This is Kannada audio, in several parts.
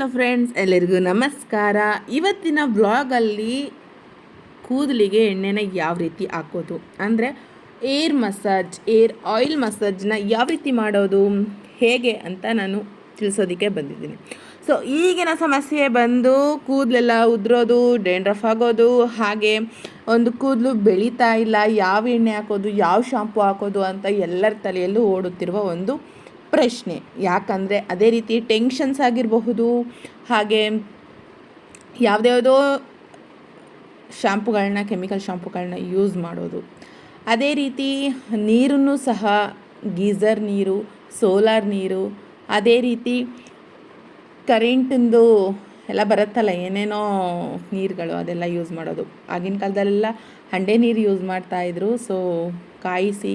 ಹಲೋ ಫ್ರೆಂಡ್ಸ್ ಎಲ್ಲರಿಗೂ ನಮಸ್ಕಾರ. ಇವತ್ತಿನ ಬ್ಲಾಗಲ್ಲಿ ಕೂದಲಿಗೆ ಎಣ್ಣೆನ ಯಾವ ರೀತಿ ಹಾಕೋದು? ಅಂದರೆ ಏರ್ ಮಸಾಜ್ ಏರ್ ಆಯಿಲ್ ಮಸಾಜ್ನ ಯಾವ ರೀತಿ ಮಾಡೋದು? ಹೇಗೆ ಅಂತ ನಾನು ತಿಳಿಸೋದಕ್ಕೆ ಬಂದಿದ್ದೀನಿ. ಸೊ ಈಗಿನ ಸಮಸ್ಯೆ ಬಂದು ಕೂದಲೆಲ್ಲ ಉದುರೋದು ಡ್ಯಾಂಡ್ರಫ್ ಆಗೋದು, ಹಾಗೆ ಒಂದು ಕೂದಲು ಬೆಳೀತಾ ಇಲ್ಲ, ಯಾವ ಎಣ್ಣೆ ಹಾಕೋದು, ಯಾವ ಶಾಂಪು ಹಾಕೋದು ಅಂತ ಎಲ್ಲರ ತಲೆಯಲ್ಲೂ ಓಡುತ್ತಿರುವ ಒಂದು ಪ್ರಶ್ನೆ. ಯಾಕಂದರೆ ಅದೇ ರೀತಿ ಟೆನ್ಷನ್ಸ್ ಆಗಿರಬಹುದು, ಹಾಗೆ ಯಾವುದ್ಯಾವುದೋ ಶ್ಯಾಂಪುಗಳನ್ನ ಕೆಮಿಕಲ್ ಶ್ಯಾಂಪುಗಳನ್ನ ಯೂಸ್ ಮಾಡೋದು. ಅದೇ ರೀತಿ ನೀರನ್ನು ಸಹ ಗೀಝರ್ ನೀರು ಸೋಲಾರ್ ನೀರು, ಅದೇ ರೀತಿ ಕರೆಂಟಿಂದು ಎಲ್ಲ ಬರುತ್ತಲ್ಲ, ಏನೇನೋ ನೀರುಗಳು ಅದೆಲ್ಲ ಯೂಸ್ ಮಾಡೋದು. ಆಗಿನ ಕಾಲದಲ್ಲೆಲ್ಲ ಹಂಡೆ ನೀರು ಯೂಸ್ ಮಾಡ್ತಾಯಿದ್ರು ಸೊ ಕಾಯಿಸಿ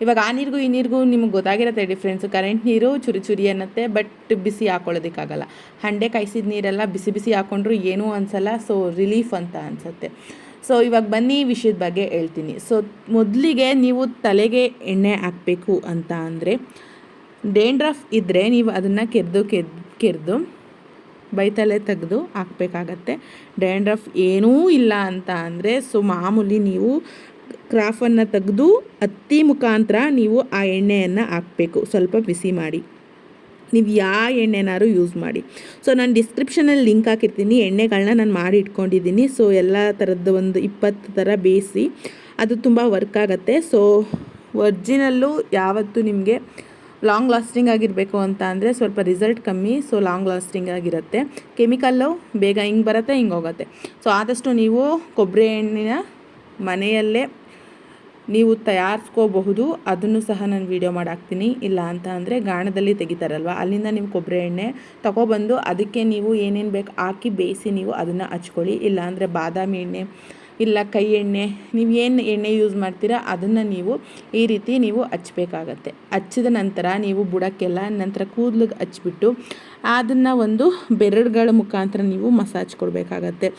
ಇವಾಗ ಆ ನೀರಿಗೂ ಈ ನೀರಿಗೂ ನಿಮ್ಗೆ ಗೊತ್ತಾಗಿರುತ್ತೆ ಡಿಫ್ರೆನ್ಸು ಕರೆಂಟ್ ನೀರು ಚುರಿ ಚುರಿ ಅನ್ನತ್ತೆ ಬಟ್ ಬಿಸಿ ಹಾಕೊಳ್ಳೋದಕ್ಕಾಗಲ್ಲ. ಹಂಡೆ ಕಾಯಿಸಿದ ನೀರೆಲ್ಲ ಬಿಸಿ ಬಿಸಿ ಹಾಕೊಂಡ್ರು ಏನೂ ಅನ್ಸಲ್ಲ ಸೊ ರಿಲೀಫ್ ಅಂತ ಅನಿಸುತ್ತೆ. ಸೊ ಇವಾಗ ಬನ್ನಿ ವಿಷಯದ ಬಗ್ಗೆ ಹೇಳ್ತೀನಿ. ಸೊ ಮೊದಲಿಗೆ ನೀವು ತಲೆಗೆ ಎಣ್ಣೆ ಹಾಕಬೇಕು ಅಂತ ಅಂದರೆ ಡೇಂಡ್ರಫ್ ಇದ್ದರೆ ನೀವು ಅದನ್ನು ಕೆರೆದು ಕೆರೆದು ಬೈತಲೆ ತೆಗೆದು ಹಾಕ್ಬೇಕಾಗತ್ತೆ. ಡ್ಯಾಂಡ್ರಫ್ ಏನೂ ಇಲ್ಲ ಅಂತ ಅಂದರೆ ಸೊ ಮಾಮೂಲಿ ನೀವು ಕ್ರಾಫನ್ನು ತೆಗೆದು ಹತ್ತಿ ಮುಖಾಂತರ ನೀವು ಆ ಎಣ್ಣೆಯನ್ನು ಹಾಕಬೇಕು. ಸ್ವಲ್ಪ ಬಿಸಿ ಮಾಡಿ. ನೀವು ಯಾವ ಎಣ್ಣೆನಾದ್ರು ಯೂಸ್ ಮಾಡಿ. ಸೊ ನಾನು ಡಿಸ್ಕ್ರಿಪ್ಷನಲ್ಲಿ ಲಿಂಕ್ ಹಾಕಿರ್ತೀನಿ. ಎಣ್ಣೆಗಳನ್ನ ನಾನು ಮಾಡಿ ಇಟ್ಕೊಂಡಿದ್ದೀನಿ. ಸೊ ಎಲ್ಲ ಥರದ್ದು ಒಂದು ಇಪ್ಪತ್ತು ಥರ ಬೇಯಿಸಿ ಅದು ತುಂಬ ವರ್ಕ್ ಆಗುತ್ತೆ. ಸೊ ಒರ್ಜಿನಲ್ಲು ಯಾವತ್ತೂ ನಿಮಗೆ ಲಾಂಗ್ ಲಾಸ್ಟಿಂಗ್ ಆಗಿರಬೇಕು ಅಂತ ಅಂದರೆ ಸ್ವಲ್ಪ ರಿಸಲ್ಟ್ ಕಮ್ಮಿ. ಸೊ ಲಾಂಗ್ ಲಾಸ್ಟಿಂಗ್ ಆಗಿರುತ್ತೆ. ಕೆಮಿಕಲ್ಲು ಬೇಗ ಹಿಂಗೆ ಬರುತ್ತೆ, ಹಿಂಗೆ ಹೋಗುತ್ತೆ. ಸೊ ಆದಷ್ಟು ನೀವು ಕೊಬ್ಬರಿ ಎಣ್ಣೆನ ಮನೆಯಲ್ಲೇ ನೀವು ತಯಾರಿಸ್ಕೋಬಹುದು, ಅದನ್ನು ಸಹ ನಾನು ವೀಡಿಯೋ ಮಾಡಾಕ್ತೀನಿ. ಇಲ್ಲ ಅಂತ ಅಂದರೆ ಗಾಣದಲ್ಲಿ ತೆಗಿತಾರಲ್ವ? ಅಲ್ಲಿಂದ ನೀವು ಕೊಬ್ಬರಿ ಎಣ್ಣೆ ತಗೊಬಂದು ಅದಕ್ಕೆ ನೀವು ಏನೇನು ಬೇಕು ಹಾಕಿ ಬೇಯಿಸಿ ನೀವು ಅದನ್ನು ಹಚ್ಕೊಳ್ಳಿ. ಇಲ್ಲ ಅಂದರೆ ಬಾದಾಮಿ ಎಣ್ಣೆ, ಇಲ್ಲ ಕೈ ಎಣ್ಣೆ, ನೀವು ಏನು ಎಣ್ಣೆ ಯೂಸ್ ಮಾಡ್ತೀರಾ ಅದನ್ನು ನೀವು ಈ ರೀತಿ ನೀವು ಹಚ್ಬೇಕಾಗತ್ತೆ. ಹಚ್ಚಿದ ನಂತರ ನೀವು ಬುಡಕ್ಕೆಲ್ಲ ನಂತರ ಕೂದಲಿಗೆ ಹಚ್ಬಿಟ್ಟು ಅದನ್ನು ಒಂದು ಬೆರಳುಗಳ ಮುಖಾಂತರ ನೀವು ಮಸಾಜ್ ಕೊಡಬೇಕಾಗತ್ತೆ.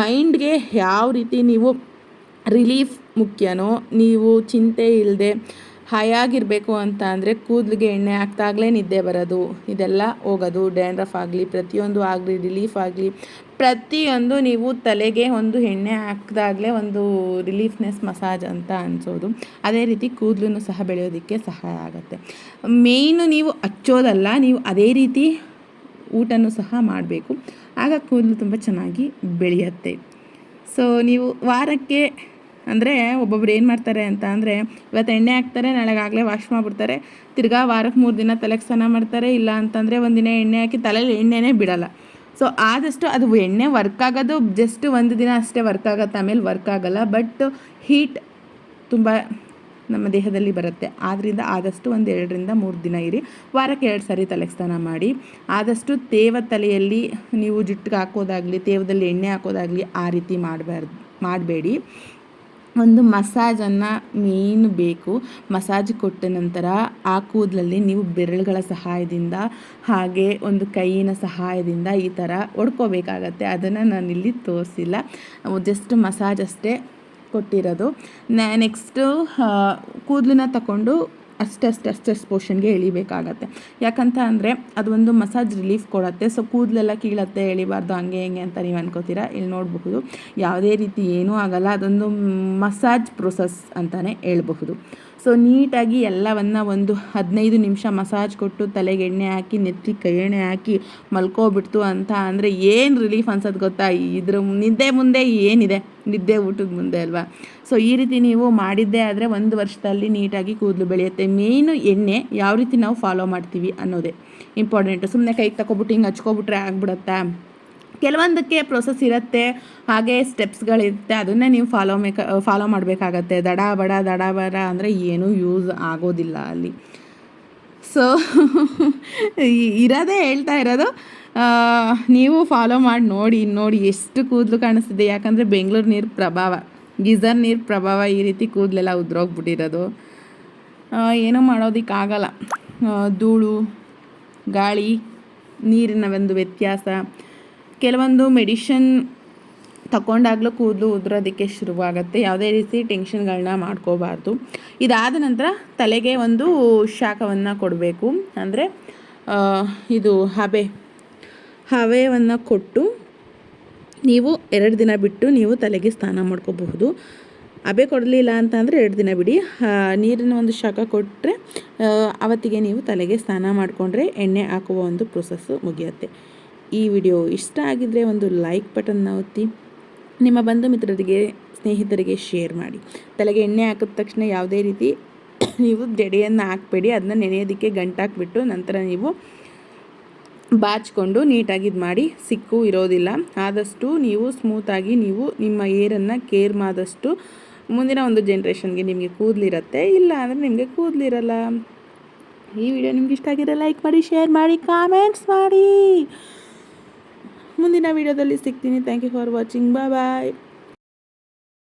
ಮೈಂಡ್ಗೆ ಯಾವ ರೀತಿ ನೀವು ರಿಲೀಫ್ ಮುಖ್ಯನೋ? ನೀವು ಚಿಂತೆ ಇಲ್ಲದೆ ಹಾಯಾಗಿರಬೇಕು ಅಂತ ಅಂದರೆ ಕೂದಲಿಗೆ ಎಣ್ಣೆ ಹಾಕ್ದಾಗಲೇ ನಿದ್ದೆ ಬರೋದು. ಇದೆಲ್ಲ ಹೋಗೋದು. ಡ್ಯಾಂಡ್ರಫ್ ಆಗಲಿ, ಪ್ರತಿಯೊಂದು ಆಗಲಿ, ರಿಲೀಫ್ ಆಗಲಿ. ಪ್ರತಿಯೊಂದು ನೀವು ತಲೆಗೆ ಒಂದು ಎಣ್ಣೆ ಹಾಕಿದಾಗಲೇ ಒಂದು ರಿಲೀಫ್ನೆಸ್ ಮಸಾಜ್ ಅಂತ ಅನಿಸೋದು. ಅದೇ ರೀತಿ ಕೂದಲು ಸಹ ಬೆಳೆಯೋದಕ್ಕೆ ಸಹಾಯ ಆಗುತ್ತೆ. ಮೇಯ್ನು ನೀವು ಹಚ್ಚೋದಲ್ಲ ನೀವು ಅದೇ ರೀತಿ ಊಟನೂ ಸಹ ಮಾಡಬೇಕು. ಆಗ ಕೂದಲು ತುಂಬ ಚೆನ್ನಾಗಿ ಬೆಳೆಯುತ್ತೆ. ಸೊ ನೀವು ವಾರಕ್ಕೆ ಅಂದರೆ ಒಬ್ಬೊಬ್ರು ಏನು ಮಾಡ್ತಾರೆ ಅಂತ ಅಂದರೆ ಇವತ್ತು ಎಣ್ಣೆ ಹಾಕ್ತಾರೆ ನಾಳೆಗಾಗಲೇ ವಾಶ್ ಮಾಡಿಬಿಡ್ತಾರೆ. ತಿರ್ಗಾ ವಾರಕ್ಕೆ ಮೂರು ದಿನ ತಲೆಗೆ ಸ್ನಾನ ಮಾಡ್ತಾರೆ, ಇಲ್ಲ ಅಂತಂದರೆ ಒಂದಿನ ಎಣ್ಣೆ ಹಾಕಿ ತಲೆಯಲ್ಲಿ ಎಣ್ಣೆನೇ ಬಿಡಲ್ಲ. ಸೊ ಆದಷ್ಟು ಅದು ಎಣ್ಣೆ ವರ್ಕ್ ಆಗೋದು ಜಸ್ಟ್ ಒಂದು ದಿನ ಅಷ್ಟೇ ವರ್ಕ್ ಆಗುತ್ತೆ, ಆಮೇಲೆ ವರ್ಕ್ ಆಗೋಲ್ಲ. ಬಟ್ ಹೀಟ್ ತುಂಬ ನಮ್ಮ ದೇಹದಲ್ಲಿ ಬರುತ್ತೆ. ಆದ್ದರಿಂದ ಆದಷ್ಟು ಒಂದು ಎರಡರಿಂದ ಮೂರು ದಿನ ಇರಿ. ವಾರಕ್ಕೆ ಎರಡು ಸಾರಿ ತಲೆಗೆ ಸ್ನಾನ ಮಾಡಿ. ಆದಷ್ಟು ತೇವ ತಲೆಯಲ್ಲಿ ನೀವು ಜುಟ್ಟಿಗೆ ಹಾಕೋದಾಗಲಿ, ತೇವದಲ್ಲಿ ಎಣ್ಣೆ ಹಾಕೋದಾಗಲಿ ಆ ರೀತಿ ಮಾಡಬಾರ್ದು, ಮಾಡಬೇಡಿ. ಒಂದು ಮಸಾಜನ್ನು ಮೇನ್ ಬೇಕು. ಮಸಾಜ್ ಕೊಟ್ಟ ನಂತರ ಆ ಕೂದಲಲ್ಲಿ ನೀವು ಬೆರಳುಗಳ ಸಹಾಯದಿಂದ ಹಾಗೆ ಒಂದು ಕೈಯಿನ ಸಹಾಯದಿಂದ ಈ ಥರ ಒಡ್ಕೋಬೇಕಾಗತ್ತೆ. ಅದನ್ನು ನಾನಿಲ್ಲಿ ತೋರಿಸಿಲ್ಲ. ಜಸ್ಟ್ ಮಸಾಜ್ ಅಷ್ಟೇ ಕೊಟ್ಟಿರೋದು. ನೆಕ್ಸ್ಟು ಕೂದಲನ್ನ ತಗೊಂಡು ಅಷ್ಟೇ ಅಷ್ಟೇ ಪೋರ್ಷನ್ಗೆ ಎಳಿಬೇಕಾಗತ್ತೆ. ಯಾಕಂತ ಅಂದರೆ ಅದು ಒಂದು ಮಸಾಜ್ ರಿಲೀಫ್ ಕೊಡುತ್ತೆ. ಸೊ ಕೂದಲೆಲ್ಲ ಕೀಳತ್ತೆ, ಎಳಿಬಾರ್ದು, ಹಂಗೆ, ಹೆಂಗೆ ಅಂತ ನೀವು ಅನ್ಕೋತೀರಾ? ಇಲ್ಲಿ ನೋಡಬಹುದು. ಯಾವುದೇ ರೀತಿ ಏನೂ ಆಗಲ್ಲ. ಅದೊಂದು ಮಸಾಜ್ ಪ್ರೊಸೆಸ್ ಅಂತಲೇ ಹೇಳ್ಬಹುದು. ಸೊ ನೀಟಾಗಿ ಎಲ್ಲವನ್ನು ಒಂದು ಹದಿನೈದು ನಿಮಿಷ ಮಸಾಜ್ ಕೊಟ್ಟು ತಲೆಗೆ ಎಣ್ಣೆ ಹಾಕಿ, ನೆತ್ತಿ ಕೈ ಎಣ್ಣೆ ಹಾಕಿ ಮಲ್ಕೋಬಿಡ್ತು ಅಂತ ಅಂದರೆ ಏನು ರಿಲೀಫ್ ಅನ್ಸೋದು ಗೊತ್ತಾ? ಇದ್ರ ನಿದ್ದೆ ಮುಂದೆ ಏನಿದೆ? ನಿದ್ದೆ ಊಟದ ಮುಂದೆ ಅಲ್ವಾ? ಸೊ ಈ ರೀತಿ ನೀವು ಮಾಡಿದ್ದೇ ಆದರೆ ಒಂದು ವರ್ಷದಲ್ಲಿ ನೀಟಾಗಿ ಕೂದಲು ಬೆಳೆಯುತ್ತೆ. ಮೇಯ್ನು ಎಣ್ಣೆ ಯಾವ ರೀತಿ ನಾವು ಫಾಲೋ ಮಾಡ್ತೀವಿ ಅನ್ನೋದೇ ಇಂಪಾರ್ಟೆಂಟು ಸುಮ್ಮನೆ ಕೈಗೆ ತಗೊಬಿಟ್ಟು ಹಿಂಗೆ ಹಚ್ಕೊಬಿಟ್ರೆ ಆಗ್ಬಿಡುತ್ತಾ? ಕೆಲವೊಂದಕ್ಕೆ ಪ್ರೊಸೆಸ್ ಇರುತ್ತೆ, ಹಾಗೆ ಸ್ಟೆಪ್ಸ್ಗಳಿರುತ್ತೆ ಅದನ್ನೇ ನೀವು ಫಾಲೋ ಮೇಕ ಫಾಲೋ ಮಾಡಬೇಕಾಗತ್ತೆ. ದಡ, ಬಡ ದಡ ಬಡ ಅಂದರೆ ಏನೂ ಯೂಸ್ ಆಗೋದಿಲ್ಲ ಅಲ್ಲಿ. ಸೊ ಇರೋದೇ ಹೇಳ್ತಾ ಇರೋದು ನೀವು ಫಾಲೋ ಮಾಡಿ ನೋಡಿ ನೋಡಿ ಎಷ್ಟು ಕೂದಲು ಕಾಣಿಸ್ತಿದೆ. ಯಾಕಂದರೆ ಬೆಂಗಳೂರು ನೀರು ಪ್ರಭಾವ ಗೀಝರ್ ನೀರು ಪ್ರಭಾವ ಈ ರೀತಿ ಕೂದಲೆಲ್ಲ ಉದ್ರೋಗ್ಬಿಟ್ಟಿರೋದು. ಏನೂ ಮಾಡೋದಕ್ಕಾಗಲ್ಲ. ಧೂಳು, ಗಾಳಿ, ನೀರಿನ ಒಂದು ವ್ಯತ್ಯಾಸ ಕೆಲವೊಂದು ಮೆಡಿಷನ್ ತಗೊಂಡಾಗಲೂ ಕೂದಲು ಉದುರೋದಕ್ಕೆ ಶುರುವಾಗುತ್ತೆ. ಯಾವುದೇ ರೀತಿ ಟೆನ್ಷನ್ಗಳನ್ನ ಮಾಡ್ಕೋಬಾರ್ದು. ಇದಾದ ನಂತರ ತಲೆಗೆ ಒಂದು ಶಾಖವನ್ನು ಕೊಡಬೇಕು. ಅಂದರೆ ಇದು ಹಬೆ. ಹವೆಯನ್ನು ಕೊಟ್ಟು ನೀವು ಎರಡು ದಿನ ಬಿಟ್ಟು ನೀವು ತಲೆಗೆ ಸ್ನಾನ ಮಾಡ್ಕೋಬಹುದು. ಹಬೆ ಕೊಡಲಿಲ್ಲ ಅಂತಂದರೆ ಎರಡು ದಿನ ಬಿಡಿ. ನೀರಿನ ಒಂದು ಶಾಖ ಕೊಟ್ಟರೆ ಅವತ್ತಿಗೆ ನೀವು ತಲೆಗೆ ಸ್ನಾನ ಮಾಡಿಕೊಂಡ್ರೆ ಎಣ್ಣೆ ಹಾಕುವ ಒಂದು ಪ್ರೊಸೆಸ್ಸು ಮುಗಿಯುತ್ತೆ. ಈ ವಿಡಿಯೋ ಇಷ್ಟ ಆಗಿದ್ದರೆ ಒಂದು ಲೈಕ್ ಬಟನ್ನ ಒತ್ತಿ ನಿಮ್ಮ ಬಂಧು ಮಿತ್ರರಿಗೆ, ಸ್ನೇಹಿತರಿಗೆ ಶೇರ್ ಮಾಡಿ. ತಲೆಗೆ ಎಣ್ಣೆ ಹಾಕಿದ ತಕ್ಷಣ ಯಾವುದೇ ರೀತಿ ನೀವು ಜಡೆಯನ್ನು ಹಾಕಬೇಡಿ. ಅದನ್ನ ನೆನೆಯೋದಕ್ಕೆ ಗಂಟಾಕ್ಬಿಟ್ಟು ನಂತರ ನೀವು ಬಾಚಿಕೊಂಡು ನೀಟಾಗಿ ಇದು ಮಾಡಿ. ಸಿಕ್ಕು ಇರೋದಿಲ್ಲ. ಆದಷ್ಟು ನೀವು ಸ್ಮೂತಾಗಿ ನೀವು ನಿಮ್ಮ ಏರನ್ನು ಕೇರ್ ಮಾಡಿದಷ್ಟು ಮುಂದಿನ ಒಂದು ಜನ್ರೇಷನ್ಗೆ ನಿಮಗೆ ಕೂದಲಿರತ್ತೆ. ಇಲ್ಲ ಅಂದರೆ ನಿಮಗೆ ಕೂದಲಿರಲ್ಲ. ಈ ವಿಡಿಯೋ ನಿಮ್ಗೆ ಇಷ್ಟ ಆಗಿದ್ರೆ ಲೈಕ್ ಮಾಡಿ ಶೇರ್ ಮಾಡಿ ಕಾಮೆಂಟ್ಸ್ ಮಾಡಿ. ಮುಂದಿನ ವಿಡಿಯೋದಲ್ಲಿ ಸಿಗ್ತೀನಿ thank you for watching bye bye